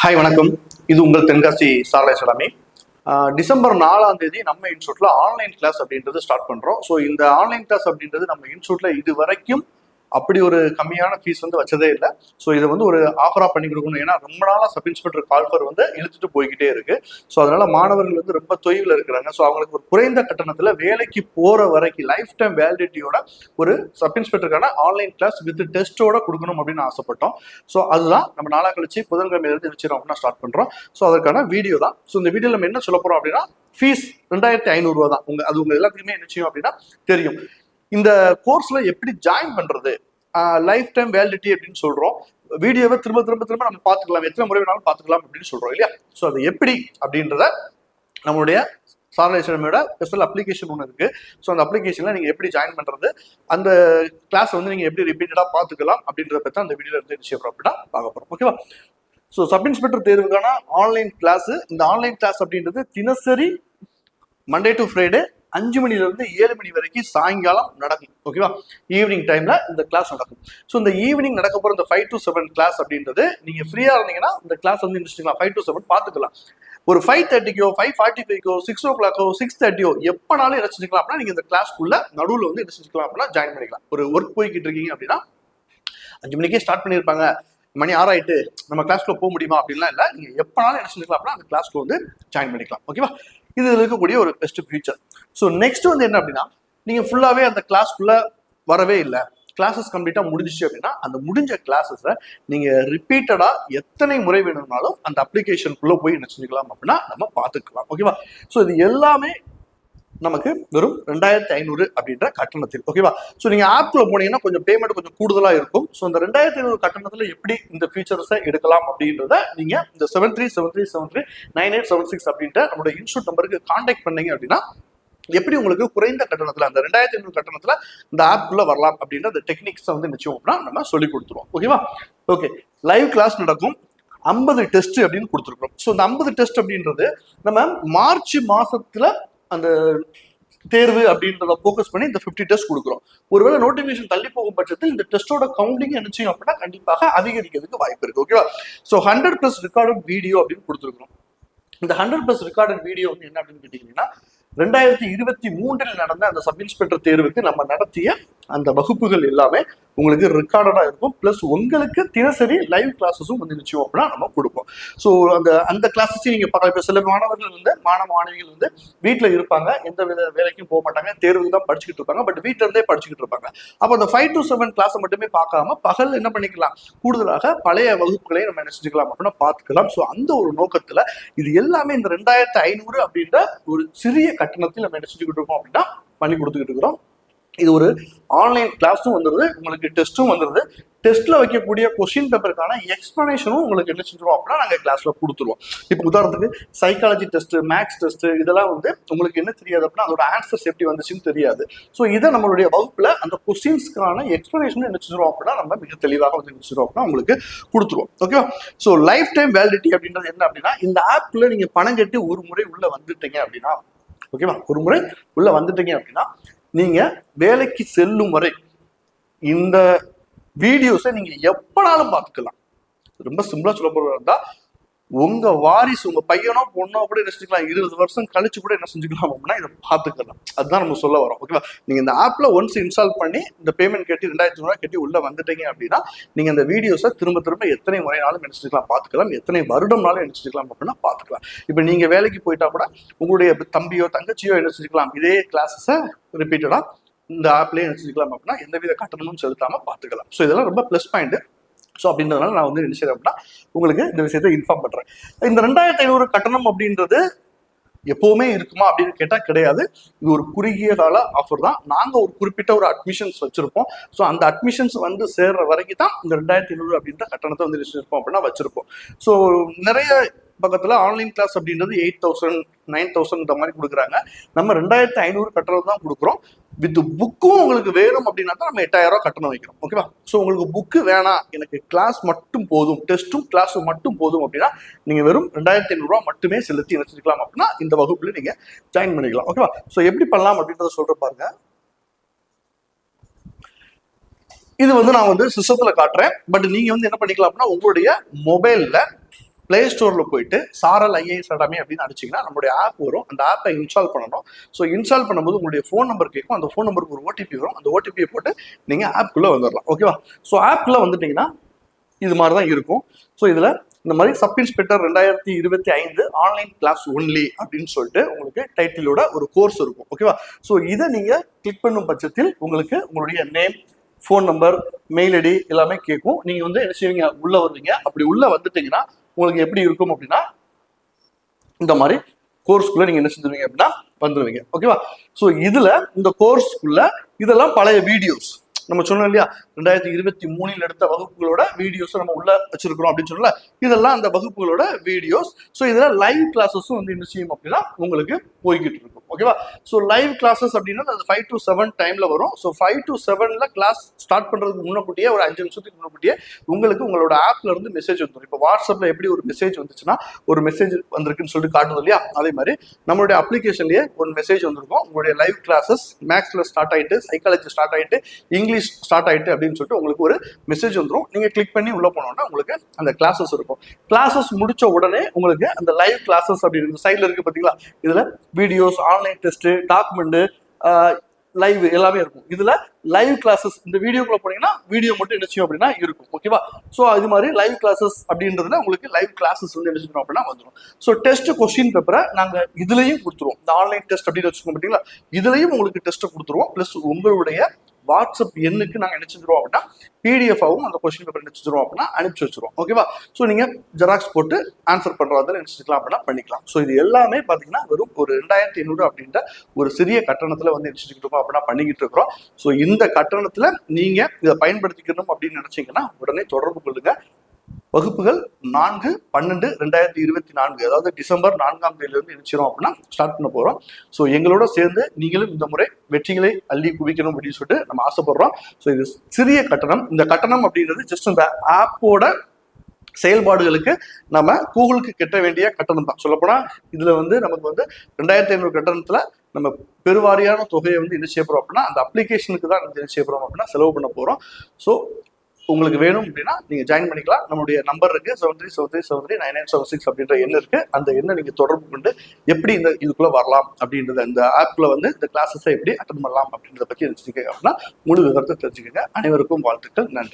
Hi வணக்கம். இது உங்கள் தென்காசி சாரலை சலாமி டிசம்பர் நாலாம் தேதி நம்ம இன்ஸ்டியூட்ல ஆன்லைன் கிளாஸ் அப்படின்றது ஸ்டார்ட் பண்றோம். ஸோ இந்த ஆன்லைன் கிளாஸ் அப்படின்றது நம்ம இன்ஸ்டியூட்ல இது வரைக்கும் அப்படி ஒரு கம்மியான ஃபீஸ் வந்து வச்சதே இல்லை. ஸோ இதை வந்து ஒரு ஆஃபராக பண்ணி கொடுக்கணும். ஏன்னா ரொம்ப நாளாக சப் இன்ஸ்பெக்டர் கால்ஃபர் வந்து இழுத்துட்டு போய்கிட்டே இருக்கு. ஸோ அதனால மாணவர்கள் வந்து ரொம்ப தொய்வில் இருக்கிறாங்க. ஸோ அவங்களுக்கு ஒரு குறைந்த கட்டணத்தில் வேலைக்கு போகிற வரைக்கும் லைஃப் டைம் வேலிடிட்டியோட ஒரு சப் இன்ஸ்பெக்டருக்கான ஆன்லைன் கிளாஸ் வித் டெஸ்ட்டோட கொடுக்கணும் அப்படின்னு ஆசைப்பட்டோம். ஸோ அதுதான் நம்ம நாளா கழிச்சு புதன்கிழமையிலிருந்து வச்சிடும் அப்படின்னா ஸ்டார்ட் பண்ணுறோம் ஸோ அதற்கான வீடியோ தான். ஸோ இந்த வீடியோ நம்ம என்ன சொல்ல போகிறோம் அப்படின்னா ஃபீஸ் ரெண்டாயிரத்தி ஐநூறுரூவா தான். உங்க அது உங்க எல்லாத்துக்குமே என்ன செய்யும் அப்படின்னா தெரியும். இந்த கோர்ஸ்ல எப்படி ஜாயின் பண்றது? லைஃப் டைம் வேலிடிட்டி அப்படின்னு சொல்றோம். வீடியோவை திரும்ப திரும்ப திரும்ப நம்ம பார்த்துக்கலாம். எத்தனை முறை வேணாலும் பார்த்துக்கலாம் அப்படின்னு சொல்றோம் இல்லையா? ஸோ அது எப்படி அப்படின்றத நம்மளுடைய சாரலேஸ்வரமியோட ஸ்பெஷல் அப்ளிகேஷன் ஒன்று இருக்கு. ஸோ அந்த அப்ளிகேஷன்ல நீங்க எப்படி ஜாயின் பண்றது அந்த கிளாஸ் வந்து நீங்க எப்படி ரிப்பீட்டடா பார்த்துக்கலாம் அப்படின்றத பத்தி அந்த வீடியோல இருந்து நிச்சயம் அப்படின்னா பார்க்க போறோம். ஓகேவா ஸோ சப் இன்ஸ்பெக்டர் தேர்வுக்கான ஆன்லைன் கிளாஸ் இந்த ஆன்லைன் கிளாஸ் அப்படின்றது தினசரி மண்டே டு ஃப்ரைடே அஞ்சு மணிலேருந்து ஏழு மணி வரைக்கும் சாயங்காலம் நடக்கும். ஓகேவா ஈவினிங் டைமில் இந்த கிளாஸ் நடக்கும். ஸோ இந்த ஈவினிங் நடக்க போகிற இந்த ஃபைவ் டு செவன் கிளாஸ் அப்படின்றது நீங்கள் ஃப்ரீயாக இருந்தீங்கன்னா இந்த கிளாஸ் வந்து இன்ட்ரெஸ்டிங்லாம் ஃபைவ் டு செவன் பார்த்துக்கலாம் ஒரு ஃபைவ் தேர்ட்டிக்கோ ஃபைவ் ஃபார்ட்டி ஃபைவ்க்கோ சிக்ஸ் ஓ கிளாக்கோ சிக்ஸ் தேர்ட்டியோ எப்போனாலும் என்ன செஞ்சுக்கலாம் அப்படின்னா நீங்கள் இந்த கிளாஸ்க்குள்ள நடுவில் வந்து என்ன செஞ்சுக்கலாம் அப்படின்னா ஜாயின் பண்ணிக்கலாம். ஒரு ஒர்க் போய்கிட்டு இருக்கீங்க அப்படின்னா அஞ்சு மணிக்கே ஸ்டார்ட் பண்ணியிருப்பாங்க. மணி ஆறாயிட்டு நம்ம கிளாஸ்க்குள்ள போக முடியுமா அப்படின்லாம் இல்லை. நீங்கள் எப்போனாலும் என்ன செஞ்சுக்கலாம் அப்படின்னா அந்த கிளாஸ்க்கு வந்து ஜாயின் பண்ணிக்கலாம். ஓகேவா இது இருக்கக்கூடிய ஒரு பெஸ்ட் ஃபீச்சர் ஸோ நெக்ஸ்ட் வந்து என்ன அப்படின்னா நீங்கள் ஃபுல்லாகவே அந்த கிளாஸ்க்குள்ளே வரவே இல்லை. கிளாஸஸ் கம்ப்ளீட்டாக முடிஞ்சிச்சு அப்படின்னா அந்த முடிஞ்ச கிளாஸஸை நீங்கள் ரிப்பீட்டடாக எத்தனை முறை வேணும்னாலும் அந்த அப்ளிகேஷனுக்குள்ளே போய் என்ன செஞ்சுக்கலாம் அப்படின்னா நம்ம பார்த்துக்கலாம். ஓகேவா ஸோ இது எல்லாமே நமக்கு வெறும் ரெண்டாயிரத்தி ஐநூறு அப்படின்ற கட்டணத்தில். ஓகேவா ஸோ நீங்கள் ஆப்குள்ள போனீங்கன்னா கொஞ்சம் பேமெண்ட் கொஞ்சம் கூடுதலாக இருக்கும். ஸோ இந்த ரெண்டாயிரத்தி ஐநூறு கட்டணத்தில் எப்படி இந்த ஃபீச்சர்ஸை எடுக்கலாம் அப்படின்றத நீங்கள் இந்த seven three seven three seven three nine eight seven six அப்படின்ற நம்மளோட இன்ஸ்டியூட் நம்பருக்கு காண்டாக்ட் பண்ணீங்க அப்படின்னா எப்படி உங்களுக்கு குறைந்த கட்டணத்துல அந்த ரெண்டாயிரத்தி ஐநூறு கட்டணத்துல இந்த ஆப்குள்ள வரலாம் அப்படின்ற அந்த டெக்னிக்ஸை வந்து நிச்சயம் அப்படின்னா நம்ம சொல்லி கொடுத்துருவோம். ஓகேவா ஓகே லைவ் கிளாஸ் நடக்கும். ஐம்பது டெஸ்ட் அப்படின்னு கொடுத்துருக்கோம் ஸோ இந்த ஐம்பது டெஸ்ட் அப்படின்றது நம்ம மார்ச் மாசத்துல அந்த தேர்வு அப்படின்றத ஃபோக்கஸ் பண்ணி இந்த ஃபிஃப்டி டெஸ்ட் கொடுக்குறோம். ஒருவேளை நோட்டிஃபிகேஷன் தள்ளி போகும் பட்சத்தில் இந்த டெஸ்ட்டோட கவுண்டிங் என்ன செய்யும் அப்படின்னா கண்டிப்பாக அதிகரிக்கிறதுக்கு வாய்ப்பு இருக்கு ஓகேவா so hundred plus recorded video அப்படின்னு கொடுத்துருக்கோம் இந்த ஹண்ட்ரட் ப்ளஸ் ரெக்கார்டட் வீடியோ வந்து என்ன அப்படின்னு கேட்டீங்கன்னா ரெண்டாயிரத்தி இருபத்தி மூன்றில் நடந்த அந்த சப் இன்ஸ்பெக்டர் தேர்வுக்கு நம்ம நடத்திய அந்த வகுப்புகள் எல்லாமே உங்களுக்கு ரெக்கார்டடாக இருக்கும். ப்ளஸ் உங்களுக்கு தினசரி லைவ் கிளாஸஸும் வந்து நிச்சயம் அப்படின்னா நம்ம கொடுப்போம். ஸோ அந்த அந்த கிளாஸஸையும் நீங்கள் பார்க்கலாம். இப்போ சில மாணவர்கள் வந்து மாணவ மாணவிகள் வந்து வீட்டில் இருப்பாங்க. எந்த வித வேலைக்கும் போக மாட்டாங்க. தேர்வுக்கு தான் படிச்சுக்கிட்டு இருப்பாங்க. பட் வீட்டில இருந்தே படிச்சுக்கிட்டு இருப்பாங்க. அப்போ அந்த ஃபைவ் டு செவன் கிளாஸை மட்டுமே பார்க்காம பகல் என்ன பண்ணிக்கலாம்? கூடுதலாக பழைய வகுப்புகளையும் நம்ம என்ன செஞ்சுக்கலாம் அப்படின்னா பார்த்துக்கலாம். ஸோ அந்த ஒரு நோக்கத்தில் இது எல்லாமே இந்த ரெண்டாயிரத்தி ஐநூறு அப்படின்ற ஒரு சிறிய கட்டணத்தில் நம்ம என்ன செஞ்சுக்கிட்டு இருக்கோம் அப்படின்னா பண்ணி கொடுத்துக்கிட்டு இருக்கிறோம். இது ஒரு ஆன்லைன் கிளாஸும் வந்துடுது உங்களுக்கு டெஸ்ட்டும் வந்துடுது டெஸ்ட்டில் வைக்கக்கூடிய கொஸ்டின் பேப்பருக்கான எக்ஸ்பிளனேஷனும் உங்களுக்கு என்ன செஞ்சிருவோம் அப்படின்னா நாங்கள் கிளாஸில் கொடுத்துருவோம். இப்போ உதாரணத்துக்கு சைக்காலஜி டெஸ்ட் மேக்ஸ் டெஸ்ட் இதெல்லாம் வந்து உங்களுக்கு என்ன தெரியாது அப்படின்னா அதோட ஆன்சர்ஸ் எப்படி வந்துச்சுன்னு தெரியாது. ஸோ இதை நம்மளுடைய வகுப்பில் அந்த கொஸ்டின்ஸ்க்கான எக்ஸ்பிளனேஷன் என்ன செஞ்சிருவோம் அப்படின்னா நம்ம மிக தெளிவாக வந்து என்ன செஞ்சிருவோம் அப்படின்னா உங்களுக்கு கொடுத்துருவோம். ஓகேவா ஸோ லைஃப் டைம் வேலிடிட்டி அப்படின்றது என்ன அப்படின்னா இந்த ஆப்பில் நீங்கள் பணம் கட்டி ஒரு முறை உள்ளே வந்துட்டீங்க அப்படின்னா ஓகேவா ஒரு முறை உள்ளே வந்துட்டீங்க அப்படின்னா நீங்க வேலைக்கு செல்லும் வரை இந்த வீடியோஸை நீங்க எப்பனாலும் பார்த்துக்கலாம். ரொம்ப சிம்பிளா சொல்ல போறதா உங்க வாரிசு உங்க பையனோ பொண்ணோ கூட என்ன செஞ்சுக்கலாம் இருபது வருஷம் கழிச்சு கூட என்ன செஞ்சுக்கலாம் அப்படின்னா இதை பார்த்துக்கலாம். அதுதான் நம்ம சொல்ல வரோம் ஓகேவா நீங்க இந்த ஆப்ல ஒன்ஸ் இன்ஸ்டால் பண்ணி இந்த பேமெண்ட் கட்டி ரெண்டாயிரத்தி ரூபாய் கட்டி உள்ள வந்துட்டீங்க அப்படின்னா நீங்க இந்த வீடியோஸை திரும்ப திரும்ப எத்தனை முறைனாலும் என்ன செஞ்சுக்கலாம் பார்த்துக்கலாம். எத்தனை வருடம்னாலும் என்ன செஞ்சுக்கலாம் அப்படின்னா பார்த்துக்கலாம். இப்போ நீங்க வேலைக்கு போயிட்டா கூட உங்களுடைய தம்பியோ தங்கச்சியோ என்ன செஞ்சுக்கலாம் இதே கிளாஸஸை ரிப்பீட்டடா இந்த ஆப்லேயே என்ன செஞ்சுக்கலாம் அப்படின்னா எந்தவித கட்டணமும் செலுத்தாம பார்த்துக்கலாம். ஸோ இதெல்லாம் ரொம்ப ப்ளஸ் பாயிண்ட் ஸோ அப்படின்றதுனால நான் வந்து என்ன செய்யறேன் அப்படின்னா உங்களுக்கு இந்த விஷயத்தை இன்ஃபார்ம் பண்ணுறேன் இந்த ரெண்டாயிரத்தி ஐநூறு கட்டணம் அப்படின்றது எப்போவுமே இருக்குமா அப்படின்னு கேட்டால் கிடையாது. இது ஒரு குறுகிய கால ஆஃபர் தான். நாங்கள் ஒரு குறிப்பிட்ட ஒரு அட்மிஷன்ஸ் வச்சுருப்போம். ஸோ அந்த அட்மிஷன்ஸ் வந்து சேர்ற வரைக்கும் தான் இந்த ரெண்டாயிரத்தி ஐநூறு அப்படின்ற கட்டணத்தை வந்து வச்சிருப்போம் அப்படின்னா வச்சிருப்போம். ஸோ நிறைய பக்கத்தில் ஆன்லைன் கிளாஸ் அப்படின்றது எயிட் தௌசண்ட் நைன் தௌசண்ட் இந்த மாதிரி கொடுக்குறாங்க. நம்ம ரெண்டாயிரத்தி ஐநூறு கட்டணம் தான் கொடுக்குறோம். வித் புக்கும் உங்களுக்கு வேணும் அப்படின்னா தான் நம்ம எட்டாயிரம் ரூபாய் கட்டணம் வைக்கிறோம் ஓகேவா ஸோ உங்களுக்கு புக்கு வேணாம். எனக்கு கிளாஸ் மட்டும் போதும். டெஸ்ட்டும் கிளாஸும் மட்டும் போதும் அப்படின்னா நீங்கள் வெறும் ரெண்டாயிரத்தி ஐநூறுரூவா மட்டுமே செலுத்தி நினைச்சிருக்கலாம் அப்படின்னா இந்த வகுப்பில் நீங்கள் ஜாயின் பண்ணிக்கலாம். ஓகேவா ஸோ எப்படி பண்ணலாம் அப்படின்றத சொல்கிற பாருங்க. இது வந்து நான் வந்து சிஸ்டத்தில் காட்டுறேன். பட் நீங்கள் வந்து என்ன பண்ணிக்கலாம் அப்படின்னா உங்களுடைய மொபைலில் பிளே ஸ்டோரில் போயிட்டு சாரல் ஐஏஎஸ் அடாமி அப்படின்னு அடிச்சிங்கன்னா நம்மளுடைய ஆப் வரும். அந்த ஆப்பை இன்ஸ்டால் பண்ணணும். ஸோ இன்ஸ்டால் பண்ணும்போது உங்களுடைய ஃபோன் நம்பர் கேட்கும் அந்த ஃபோன் நம்பருக்கு ஒரு ஓடிபி வரும். அந்த ஓடிபியை போட்டு நீங்கள் ஆப்குள்ளே வந்துடலாம் ஓகேவா ஸோ ஆப்குள்ளே வந்துட்டீங்கன்னா இது மாதிரி தான் இருக்கும். ஸோ இதில் இந்த மாதிரி சப் இன்ஸ்பெக்டர் ரெண்டாயிரத்தி இருபத்தி ஐந்து ஆன்லைன் கிளாஸ் ஒன்லி அப்படின்னு சொல்லிட்டு உங்களுக்கு டைட்டிலோட ஒரு கோர்ஸ் இருக்கும். ஓகேவா ஸோ இதை நீங்கள் கிளிக் பண்ணும் பட்சத்தில் உங்களுக்கு உங்களுடைய name phone number mail ID எல்லாமே கேட்கும் நீங்கள் வந்து என்ன செய்வீங்க? உள்ளே வருவீங்க அப்படி உள்ளே வந்துட்டீங்கன்னா உங்களுக்கு எப்படி இருக்கும் அப்படின்னா இந்த மாதிரி கோர்ஸ்க்குள்ள நீங்க என்ன செஞ்சுருவீங்க அப்படின்னா வந்துருவீங்க. ஓகேவா ஸோ இதுல இந்த கோர்ஸ்க்குள்ள இதெல்லாம் பழைய வீடியோஸ் நம்ம சொன்னோம் இல்லையா? ரெண்டாயிரத்தி இருபத்தி மூணில் எடுத்த வகுப்புகளோட வீடியோஸ் நம்ம உள்ள வச்சிருக்கிறோம் அப்படின்னு சொல்லல இதெல்லாம் அந்த வகுப்புகளோட வீடியோஸ் ஸோ இதில் லைவ் கிளாஸஸும் வந்து என்ன செய்யும் அப்படின்னா உங்களுக்கு போய்கிட்டு இருக்கும். ஓகேவா ஸோ லைவ் கிளாஸஸ் அப்படின்னா அது ஃபைவ் டு செவன் டைம்ல வரும். ஸோ ஃபைவ் டு செவன்ல கிளாஸ் ஸ்டார்ட் பண்றதுக்கு முன்னக்கூட்டியே ஒரு அஞ்சு நிமிஷத்துக்கு முன்னக்கூட்டியே உங்களுக்கு உங்களோட ஆப்ல இருந்து மெசேஜ் வந்துடும் இப்போ வாட்ஸ்அப்ல எப்படி ஒரு மெசேஜ் வந்துச்சுன்னா ஒரு மெசேஜ் வந்திருக்குன்னு சொல்லிட்டு காட்டுது இல்லையா? அதே மாதிரி நம்மளுடைய அப்ளிகேஷன்லயே ஒரு மெசேஜ் வந்திருக்கும். உங்களுடைய லைவ் கிளாஸஸ் மேக்ஸ்ல ஸ்டார்ட் ஆயிட்டு சைக்காலஜி ஸ்டார்ட் ஆயிட்டு இங்கிலீஷ் ஸ்டார்ட் ஆயிட்டு அப்படின்னு சொல்லிட்டு உங்களுக்கு ஒரு மெசேஜ் வந்துடும் நீங்கள் கிளிக் பண்ணி உள்ள போனோம்னா உங்களுக்கு அந்த கிளாஸஸ் இருக்கும். கிளாஸஸ் முடிச்ச உடனே உங்களுக்கு அந்த லைவ் கிளாஸஸ் அப்படின்னு சைடில் இருக்குது இருக்கு இதில் videos online test document live எல்லாமே இருக்கும். இதுல லைவ் கிளாஸஸ் இந்த வீடியோக்குள்ள போனீங்கன்னா வீடியோ மட்டும் என்ன செய்யும் அப்படின்னா இருக்கும். ஓகேவா ஸோ அது மாதிரி லைவ் கிளாஸஸ் அப்படின்றதுல உங்களுக்கு லைவ் கிளாஸஸ் வந்து என்ன செய்யணும் அப்படின்னா வந்துடும் ஸோ டெஸ்ட் கொஸ்டின் பேப்பரை நாங்கள் இதுலேயும் கொடுத்துருவோம். இந்த ஆன்லைன் டெஸ்ட் அப்படின்னு வச்சுக்கோங்க பார்த்தீங்களா இதுலேயும் உங்களுக்கு டெஸ்ட்டை கொடுத்துருவோம். ப்ளஸ் உங்களுடைய வாட்ஸ்அப் எண்ணுக்கு நாங்கள் என்ன செஞ்சிருவோம் அப்படின்னா பிடிஎஃபாகவும் அந்த கொஸ்டின் பேப்பர் என்ன செஞ்சிருவோம் அப்படின்னா அனுப்பிச்சு வச்சிருவோம். ஓகேவா ஸோ நீங்கள் ஜெராக்ஸ் போட்டு ஆன்சர் பண்ணுறதுல என்ன செஞ்சுக்கலாம் அப்படின்னா பண்ணிக்கலாம். ஸோ இது எல்லாமே பார்த்தீங்கன்னா வெறும் ஒரு ரெண்டாயிரத்தி ஐநூறு அப்படின்ற ஒரு சிறிய கட்டணத்தில் வந்து என்ன செஞ்சுக்கிட்டு அப்படின்னா பண்ணிக்கிட்டு இருக்கிறோம். ஸோ இந்த கட்டணத்தில் நீங்கள் இதை பயன்படுத்திக்கணும் அப்படின்னு நினச்சிங்கன்னா உடனே தொடர்பு கொள்ளுங்கள் வகுப்புகள் நான்கு பன்னெண்டு ரெண்டாயிரத்தி இருபத்தி நான்கு. அதாவது டிசம்பர் நான்காம் தேதியிலிருந்து இணைச்சிரும் அப்படின்னா ஸ்டார்ட் பண்ண போறோம். ஸோ எங்களோட சேர்ந்து நீங்களும் இந்த முறை வெற்றிகளை அள்ளி குவிக்கணும் அப்படின்னு சொல்லிட்டு நம்ம ஆசைப்படுறோம். ஸோ இது சிறிய கட்டணம். இந்த கட்டணம் அப்படின்றது ஜஸ்ட் இந்த ஆப்போட செயல்பாடுகளுக்கு நம்ம கூகுளுக்கு கட்ட வேண்டிய கட்டணம் தான். சொல்லப்போனால் இதில் வந்து நமக்கு வந்து ரெண்டாயிரத்தி ஐநூறு கட்டணத்தில் நம்ம பெருவாரியான தொகையை வந்து என்ன செய்ய அப்படின்னா அந்த அப்ளிகேஷனுக்கு தான் என்ன செய்ய அப்படின்னா செலவு பண்ண போகிறோம் ஸோ உங்களுக்கு வேணும் அப்படின்னா நீங்க ஜாயின் பண்ணிக்கலாம். நம்மளுடைய நம்பர் இருக்கு. Seven three seven three seven three nine nine seven six அப்படின்ற எண் இருக்கு. அந்த எண்ணை நீங்க தொடர்பு கொண்டு எப்படி இந்த இதுக்குள்ள வரலாம் அப்படின்றத இந்த ஆப்ல வந்து இந்த கிளாஸஸை எப்படி அட்டன் பண்ணலாம் அப்படின்றத பத்தி தெரிஞ்சுக்கோங்க அப்படின்னா முழு விவரத்தை தெரிஞ்சுக்கோங்க. அனைவருக்கும் வாழ்த்துக்கள். நன்றி.